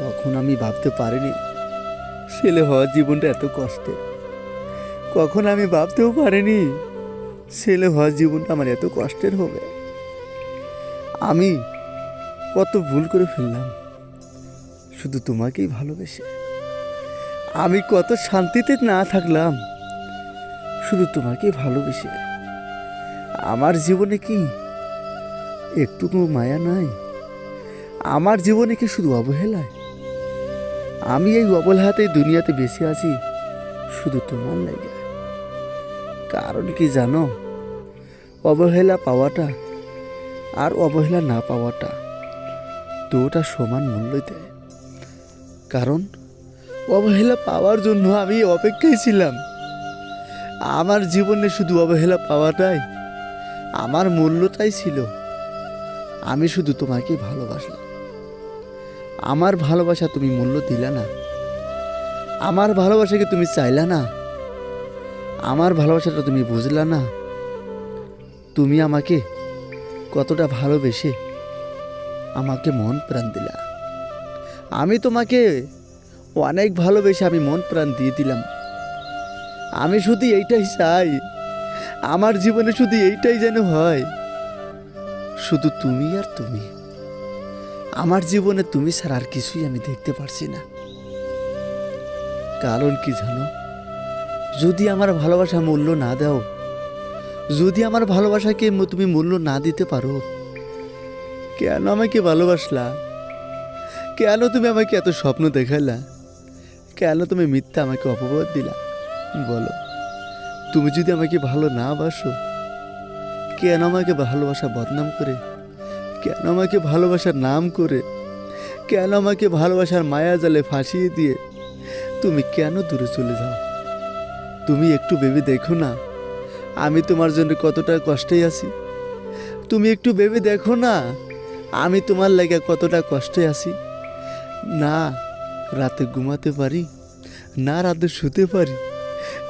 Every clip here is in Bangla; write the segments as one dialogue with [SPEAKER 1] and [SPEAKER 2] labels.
[SPEAKER 1] কখন আমি ভাবতে পারিনি ছেলে হওয়ার জীবনটা এত কষ্টের। কখন আমি ভাবতেও পারিনি ছেলে হওয়ার জীবনটা আমার এত কষ্টের হবে। আমি কত ভুল করে ফেললাম, শুধু তোমাকেই ভালোবেসে। আমি কত শান্তিতে না থাকলাম, শুধু তোমাকেই ভালোবেসে। আমার জীবনে কি একটুকু মায়া নাই আমার জীবনে কি শুধু অবহেলায়? আমি এই অবহেলাতেই দুনিয়াতে বেঁচে আছি, শুধু তোমার লাগে। কারণ কি জানো? অবহেলা পাওয়াটা আর অবহেলা না পাওয়াটা দুটা সমান মূল্য দেয়। কারণ অবহেলা পাওয়ার জন্য আমি অপেক্ষায় ছিলাম। আমার জীবনে শুধু অবহেলা পাওয়াটাই আমার মূল্যটাই ছিল। আমি শুধু তোমাকে ভালোবাসলাম। আমার ভালোবাসা তুমি মূল্য দিলা না। আমার ভালোবাসাকে তুমি চাইলা না। আমার ভালোবাসাটা তুমি বুঝলা না। তুমি আমাকে কতটা ভালোবেসে আমাকে মন প্রাণ দিলা। আমি তোমাকে অনেক ভালোবেসে আমি মন প্রাণ দিয়ে দিলাম। আমি শুধু এইটাই চাই। আমার জীবনে শুধু এইটাই যেন হয়। শুধু তুমি আর তুমি। আমার জীবনে তুমি ছাড়া আর কিছুই আমি দেখতে পারছি না। কারণ কি জানো? যদি আমার ভালোবাসা মূল্য না দাও, যদি আমার ভালোবাসাকে তুমি মূল্য না দিতে পারো, কেন আমাকে ভালোবাসলা? কেন তুমি আমাকে এত স্বপ্ন দেখাইলা? কেন তুমি মিথ্যা আমাকে অপবাদ দিলা? বলো, তুমি যদি আমাকে ভালো না বাসো, কেন আমাকে ভালোবাসা বদনাম করে? কেন আমাকে ভালোবাসার নাম করে? কেন আমাকে ভালোবাসার মায়া জালে ফাঁসিয়ে দিয়ে? তুমি কেন দূরে চলে যাও? তুমি একটু ভেবে দেখো না। আমি তোমার জন্য কতটা কষ্টে আছি। তুমি একটু ভেবে দেখো না। আমি তোমার লাগে কতটা কষ্টে আছি। না, রাতে ঘুমাতে পারি। না, রাতে শুতে পারি।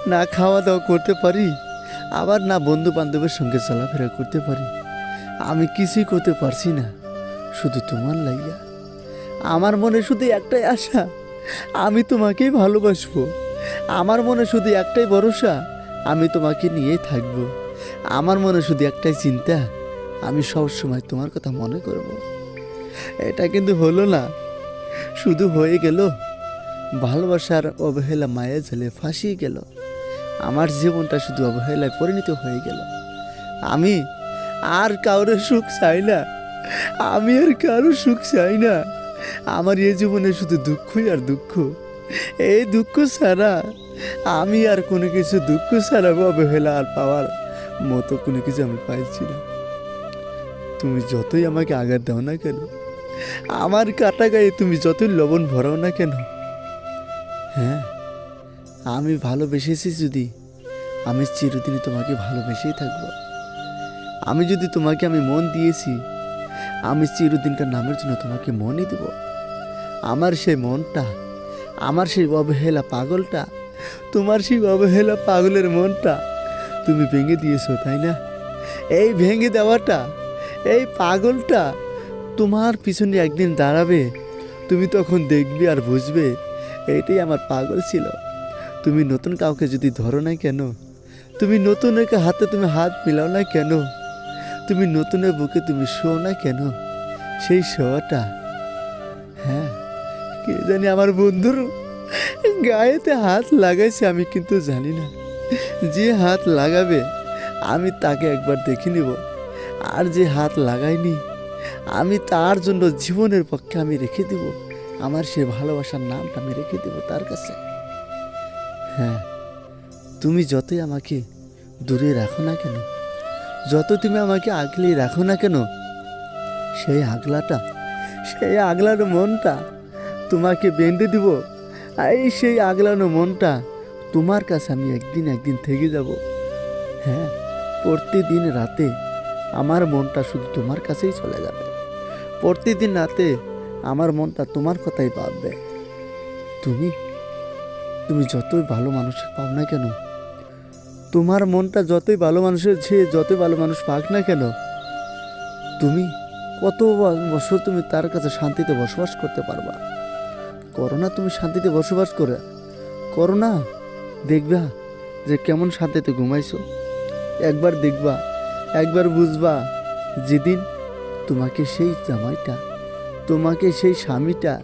[SPEAKER 1] না খাওয়া দাওয়া করতে পারি। আবার না বন্ধু বান্ধবের সঙ্গে চলাফেরা করতে পারি। আমি কিছুই করতে পারছি না, শুধু তোমার লাইয়া। আমার মনে শুধু একটাই আশা, আমি তোমাকেই ভালোবাসবো। আমার মনে শুধু একটাই ভরসা, আমি তোমাকে নিয়েই থাকব। আমার মনে শুধু একটাই চিন্তা, আমি সব সময় তোমার কথা মনে করব। এটা কিন্তু হলো না, শুধু হয়ে গেল। ভালোবাসার অবহেলা মায়া জেলে ফাঁসিয়ে গেল। আমার জীবনটা শুধু অবহেলায় পরিণত হয়ে গেল। আমি আর কারোর সুখ চাই না। আমি আর কারোর সুখ চাই না। আমার এই জীবনে শুধু দুঃখই আর দুঃখ। এই দুঃখ ছাড়া আমি আর কোনো কিছু দুঃখ ছাড়া অবহেলা আর পাওয়ার মতো কোনো কিছু আমি পাইছি না। তুমি যতই আমাকে আঘাত দাও না কেন, আমার কাটা গায়ে তুমি যতই লবণ ভরাও না কেন হ্যাঁ আমি ভালোবেসেছি যদি, আমি চিরদিনই তোমাকে ভালোবেসেই থাকব। আমি যদি তোমাকে আমি মন দিয়েছি, আমি চিরদিনকার নামের জন্য তোমাকে মনই দেব। আমার সেই মনটা, আমার সেই অবহেলা পাগলটা, তোমার সেই অবহেলা পাগলের মনটা তুমি ভেঙে দিয়েছ, তাই না? এই ভেঙে দেওয়াটা, এই পাগলটা তোমার পিছনে একদিন দাঁড়াবে, তুমি তখন দেখবে আর বুঝবে এইটাই আমার পাগল ছিল। তুমি নতুন কাউকে যদি ধরো না কেন? তুমি নতুন একে হাতে তুমি হাত মিলাও না কেন? তুমি নতুনের বুকে তুমি শো না কেন? সেই শোয়াটা হ্যাঁ কে জানি আমার বন্ধুর গায়েতে হাত লাগাইছে, আমি কিন্তু জানি না। যে হাত লাগাবে, আমি তাকে একবার দেখে নিব। আর যে হাত লাগাইনি আমি তার জন্য জীবনের পক্ষে আমি রেখে দেব। আমার সে ভালোবাসার নামটা আমি রেখে দেব তার কাছে। হ্যাঁ তুমি যতই আমাকে দূরে রাখো না কেন যত তুমি আমাকে আগলেই রাখো না কেন, সেই আগলাটা, সেই আগলানো মনটা তোমাকে বেঁধে দিব। এই সেই আগলানো মনটা তোমার কাছে আমি একদিন একদিন থেকে যাব। হ্যাঁ প্রতিদিন রাতে আমার মনটা শুধু তোমার কাছেই চলে যাবে। প্রতিদিন রাতে আমার মনটা তোমার কথাই ভাববে। তুমি তুমি যতই ভালো মানুষ পাও না কেন তোমার মনটা যতই ভালো মানুষের যে যতই ভালো মানুষ পাক না কেন, তুমি কত বছর তুমি তার কাছে শান্তিতে বসবাস করতে পারবা। করো না তুমি শান্তিতে বসবাস করে। করো না, দেখবা যে কেমন শান্তিতে ঘুমাইছো। একবার দেখবা, একবার বুঝবা যেদিন তোমাকে সেই জামাইটা, তোমাকে সেই স্বামীটা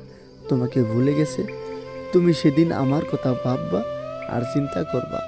[SPEAKER 1] তোমাকে ভুলে গেছে। তুমি সেদিন আমার কথা ভাববা আর চিন্তা করবা।